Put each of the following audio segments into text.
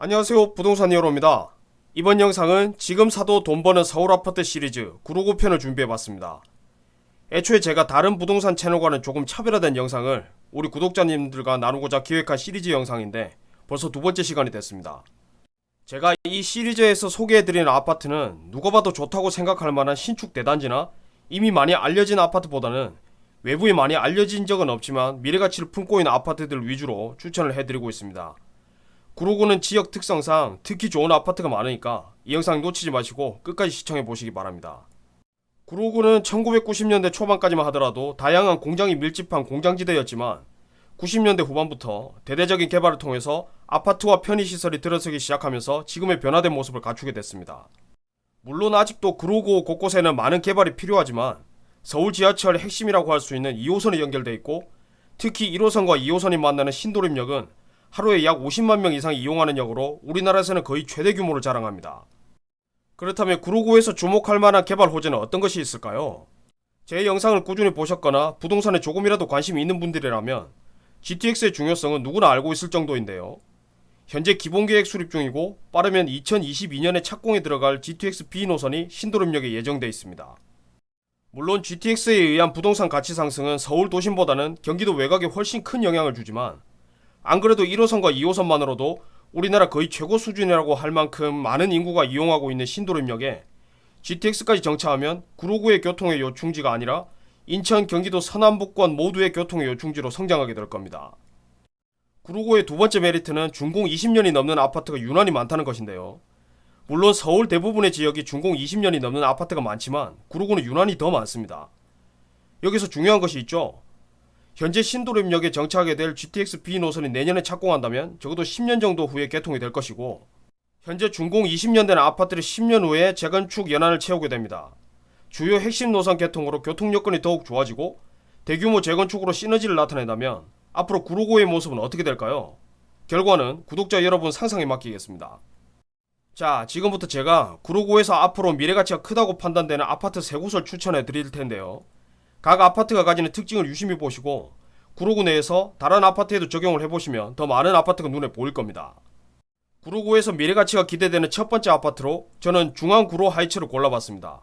안녕하세요 부동산 히어로입니다. 이번 영상은 지금 사도 돈 버는 서울 아파트 시리즈 구로구 편을 준비해봤습니다. 애초에 제가 다른 부동산 채널과는 조금 차별화된 영상을 우리 구독자님들과 나누고자 기획한 시리즈 영상인데 벌써 두 번째 시간이 됐습니다. 제가 이 시리즈에서 소개해드리는 아파트는 누가 봐도 좋다고 생각할 만한 신축 대단지나 이미 많이 알려진 아파트보다는 외부에 많이 알려진 적은 없지만 미래가치를 품고 있는 아파트들 위주로 추천을 해드리고 있습니다. 구로구는 지역 특성상 특히 좋은 아파트가 많으니까 이 영상 놓치지 마시고 끝까지 시청해 보시기 바랍니다. 구로구는 1990년대 초반까지만 하더라도 다양한 공장이 밀집한 공장지대였지만 90년대 후반부터 대대적인 개발을 통해서 아파트와 편의시설이 들어서기 시작하면서 지금의 변화된 모습을 갖추게 됐습니다. 물론 아직도 구로구 곳곳에는 많은 개발이 필요하지만 서울 지하철의 핵심이라고 할 수 있는 2호선이 연결돼 있고 특히 1호선과 2호선이 만나는 신도림역은 하루에 약 50만 명 이상 이용하는 역으로 우리나라에서는 거의 최대 규모를 자랑합니다. 그렇다면 구로구에서 주목할 만한 개발 호재는 어떤 것이 있을까요? 제 영상을 꾸준히 보셨거나 부동산에 조금이라도 관심이 있는 분들이라면 GTX의 중요성은 누구나 알고 있을 정도인데요. 현재 기본계획 수립 중이고 빠르면 2022년에 착공에 들어갈 GTX B 노선이 신도림역에 예정돼 있습니다. 물론 GTX에 의한 부동산 가치 상승은 서울 도심보다는 경기도 외곽에 훨씬 큰 영향을 주지만 안 그래도 1호선과 2호선만으로도 우리나라 거의 최고 수준이라고 할 만큼 많은 인구가 이용하고 있는 신도림역에 GTX까지 정차하면 구로구의 교통의 요충지가 아니라 인천, 경기도 서남북권 모두의 교통의 요충지로 성장하게 될 겁니다. 구로구의 두 번째 메리트는 준공 20년이 넘는 아파트가 유난히 많다는 것인데요. 물론 서울 대부분의 지역이 준공 20년이 넘는 아파트가 많지만 구로구는 유난히 더 많습니다. 여기서 중요한 것이 있죠. 현재 신도림역에 정차하게 될 GTX B 노선이 내년에 착공한다면 적어도 10년 정도 후에 개통이 될 것이고 현재 준공 20년 된 아파트를 10년 후에 재건축 연한을 채우게 됩니다. 주요 핵심 노선 개통으로 교통 여건이 더욱 좋아지고 대규모 재건축으로 시너지를 나타낸다면 앞으로 구로구의 모습은 어떻게 될까요? 결과는 구독자 여러분 상상에 맡기겠습니다. 자, 지금부터 제가 구로구에서 앞으로 미래 가치가 크다고 판단되는 아파트 세 곳을 추천해 드릴 텐데요. 각 아파트가 가지는 특징을 유심히 보시고 구로구 내에서 다른 아파트에도 적용을 해보시면 더 많은 아파트가 눈에 보일 겁니다. 구로구에서 미래가치가 기대되는 첫 번째 아파트로 저는 중앙구로 하이츠를 골라봤습니다.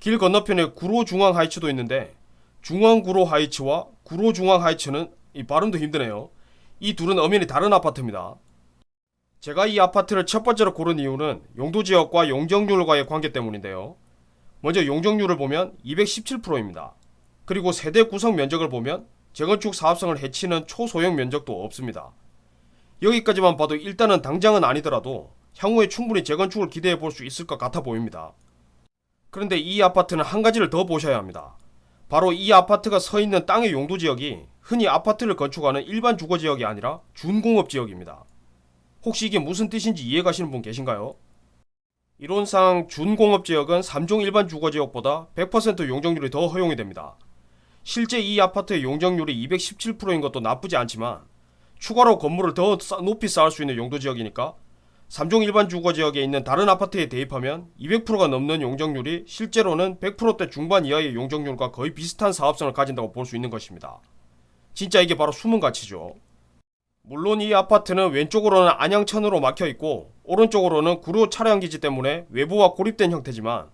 길 건너편에 구로 중앙 하이츠도 있는데 중앙구로 하이츠와 구로 중앙 하이츠는 이 발음도 힘드네요. 이 둘은 엄연히 다른 아파트입니다. 제가 이 아파트를 첫 번째로 고른 이유는 용도 지역과 용적률과의 관계 때문인데요. 먼저 용적률을 보면 217%입니다. 그리고 세대 구성 면적을 보면 재건축 사업성을 해치는 초소형 면적도 없습니다. 여기까지만 봐도 일단은 당장은 아니더라도 향후에 충분히 재건축을 기대해 볼 수 있을 것 같아 보입니다. 그런데 이 아파트는 한 가지를 더 보셔야 합니다. 바로 이 아파트가 서 있는 땅의 용도 지역이 흔히 아파트를 건축하는 일반 주거 지역이 아니라 준공업 지역입니다. 혹시 이게 무슨 뜻인지 이해 가시는 분 계신가요? 이론상 준공업 지역은 3종 일반 주거 지역보다 100% 용적률이 더 허용이 됩니다. 실제 이 아파트의 용적률이 217%인 것도 나쁘지 않지만 추가로 건물을 더 쌓- 높이 쌓을 수 있는 용도 지역이니까 3종 일반 주거 지역에 있는 다른 아파트에 대입하면 200%가 넘는 용적률이 실제로는 100%대 중반 이하의 용적률과 거의 비슷한 사업성을 가진다고 볼 수 있는 것입니다. 진짜 이게 바로 숨은 가치죠. 물론 이 아파트는 왼쪽으로는 안양천으로 막혀 있고 오른쪽으로는 구로 차량 기지 때문에 외부와 고립된 형태지만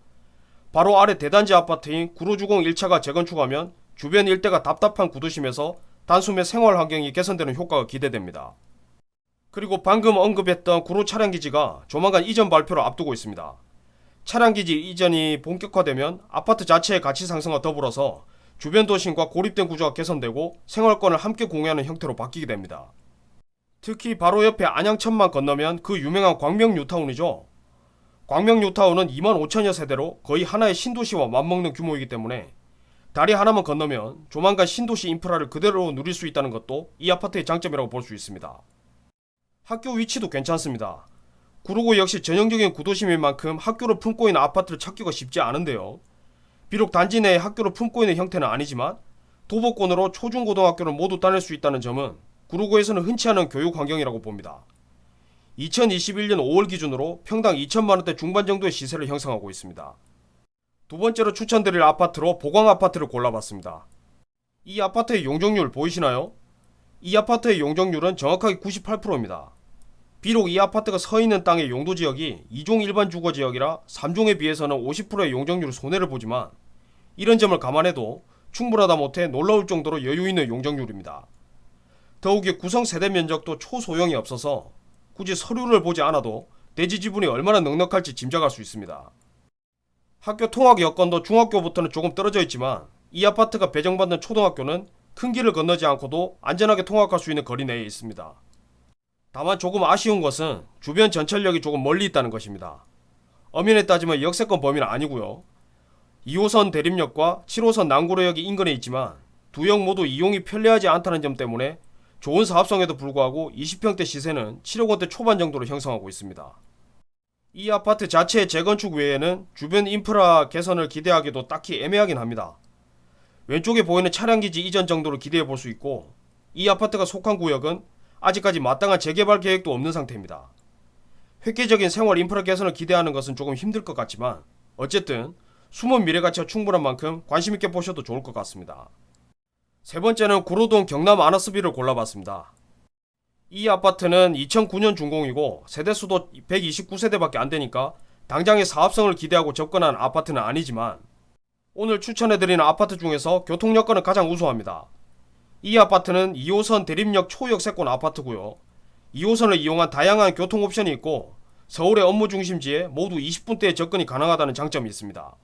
바로 아래 대단지 아파트인 구로주공 1차가 재건축하면 주변 일대가 답답한 구도심에서 단숨에 생활 환경이 개선되는 효과가 기대됩니다. 그리고 방금 언급했던 구로 차량 기지가 조만간 이전 발표를 앞두고 있습니다. 차량 기지 이전이 본격화되면 아파트 자체의 가치 상승과 더불어서 주변 도심과 고립된 구조가 개선되고 생활권을 함께 공유하는 형태로 바뀌게 됩니다. 특히 바로 옆에 안양천만 건너면 그 유명한 광명 뉴타운이죠. 광명 뉴타운은 2만 5천여 세대로 거의 하나의 신도시와 맞먹는 규모이기 때문에 다리 하나만 건너면 조만간 신도시 인프라를 그대로 누릴 수 있다는 것도 이 아파트의 장점이라고 볼 수 있습니다. 학교 위치도 괜찮습니다. 구로구 역시 전형적인 구도심인 만큼 학교를 품고 있는 아파트를 찾기가 쉽지 않은데요. 비록 단지 내에 학교를 품고 있는 형태는 아니지만 도보권으로 초중고등학교를 모두 다닐 수 있다는 점은 구로구에서는 흔치 않은 교육 환경이라고 봅니다. 2021년 5월 기준으로 평당 2천만 원대 중반 정도의 시세를 형성하고 있습니다. 두 번째로 추천드릴 아파트로 보광 아파트를 골라봤습니다. 이 아파트의 용적률 보이시나요? 이 아파트의 용적률은 정확하게 98%입니다. 비록 이 아파트가 서 있는 땅의 용도 지역이 2종 일반 주거 지역이라 3종에 비해서는 50%의 용적률 손해를 보지만 이런 점을 감안해도 충분하다 못해 놀라울 정도로 여유 있는 용적률입니다. 더욱이 구성 세대 면적도 초소형이 없어서 굳이 서류를 보지 않아도 대지 지분이 얼마나 넉넉할지 짐작할 수 있습니다. 학교 통학 여건도 중학교부터는 조금 떨어져 있지만 이 아파트가 배정받는 초등학교는 큰 길을 건너지 않고도 안전하게 통학할 수 있는 거리 내에 있습니다. 다만 조금 아쉬운 것은 주변 전철역이 조금 멀리 있다는 것입니다. 엄연히 따지면 역세권 범위는 아니고요. 2호선 대림역과 7호선 남구로역이 인근에 있지만 두 역 모두 이용이 편리하지 않다는 점 때문에 좋은 사업성에도 불구하고 20평대 시세는 7억 원대 초반 정도로 형성하고 있습니다. 이 아파트 자체의 재건축 외에는 주변 인프라 개선을 기대하기도 딱히 애매하긴 합니다. 왼쪽에 보이는 차량기지 이전 정도로 기대해 볼 수 있고 이 아파트가 속한 구역은 아직까지 마땅한 재개발 계획도 없는 상태입니다. 획기적인 생활 인프라 개선을 기대하는 것은 조금 힘들 것 같지만 어쨌든 숨은 미래 가치가 충분한 만큼 관심 있게 보셔도 좋을 것 같습니다. 세 번째는 구로동 경남 아너스비를 골라봤습니다. 이 아파트는 2009년 준공이고 세대수도 129세대밖에 안 되니까 당장의 사업성을 기대하고 접근한 아파트는 아니지만 오늘 추천해드리는 아파트 중에서 교통 여건은 가장 우수합니다. 이 아파트는 2호선 대림역 초역세권 아파트고요. 2호선을 이용한 다양한 교통 옵션이 있고 서울의 업무 중심지에 모두 20분대에 접근이 가능하다는 장점이 있습니다.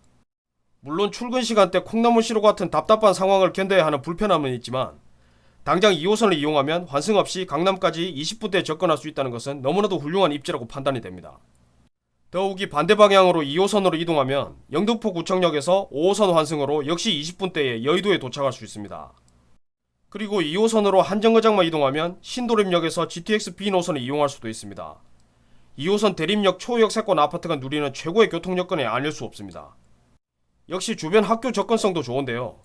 물론 출근 시간대 콩나물시루 같은 답답한 상황을 견뎌야 하는 불편함은 있지만 당장 2호선을 이용하면 환승 없이 강남까지 20분대에 접근할 수 있다는 것은 너무나도 훌륭한 입지라고 판단이 됩니다. 더욱이 반대 방향으로 2호선으로 이동하면 영등포 구청역에서 5호선 환승으로 역시 20분대에 여의도에 도착할 수 있습니다. 그리고 2호선으로 한정거장만 이동하면 신도림역에서 GTX B 노선을 이용할 수도 있습니다. 2호선 대림역 초역 세권 아파트가 누리는 최고의 교통 여건이 아닐 수 없습니다. 역시 주변 학교 접근성도 좋은데요.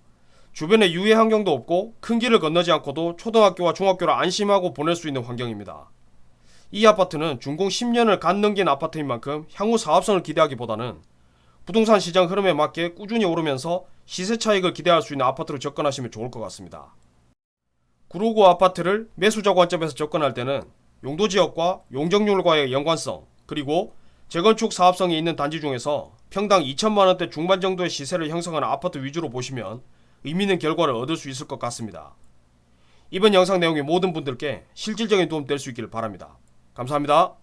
주변에 유해 환경도 없고 큰 길을 건너지 않고도 초등학교와 중학교를 안심하고 보낼 수 있는 환경입니다. 이 아파트는 준공 10년을 간 넘긴 아파트인 만큼 향후 사업성을 기대하기보다는 부동산 시장 흐름에 맞게 꾸준히 오르면서 시세 차익을 기대할 수 있는 아파트로 접근하시면 좋을 것 같습니다. 구로구 아파트를 매수자 관점에서 접근할 때는 용도 지역과 용적률과의 연관성 그리고 재건축 사업성이 있는 단지 중에서 평당 2천만 원대 중반 정도의 시세를 형성하는 아파트 위주로 보시면 의미 있는 결과를 얻을 수 있을 것 같습니다. 이번 영상 내용이 모든 분들께 실질적인 도움 될 수 있기를 바랍니다. 감사합니다.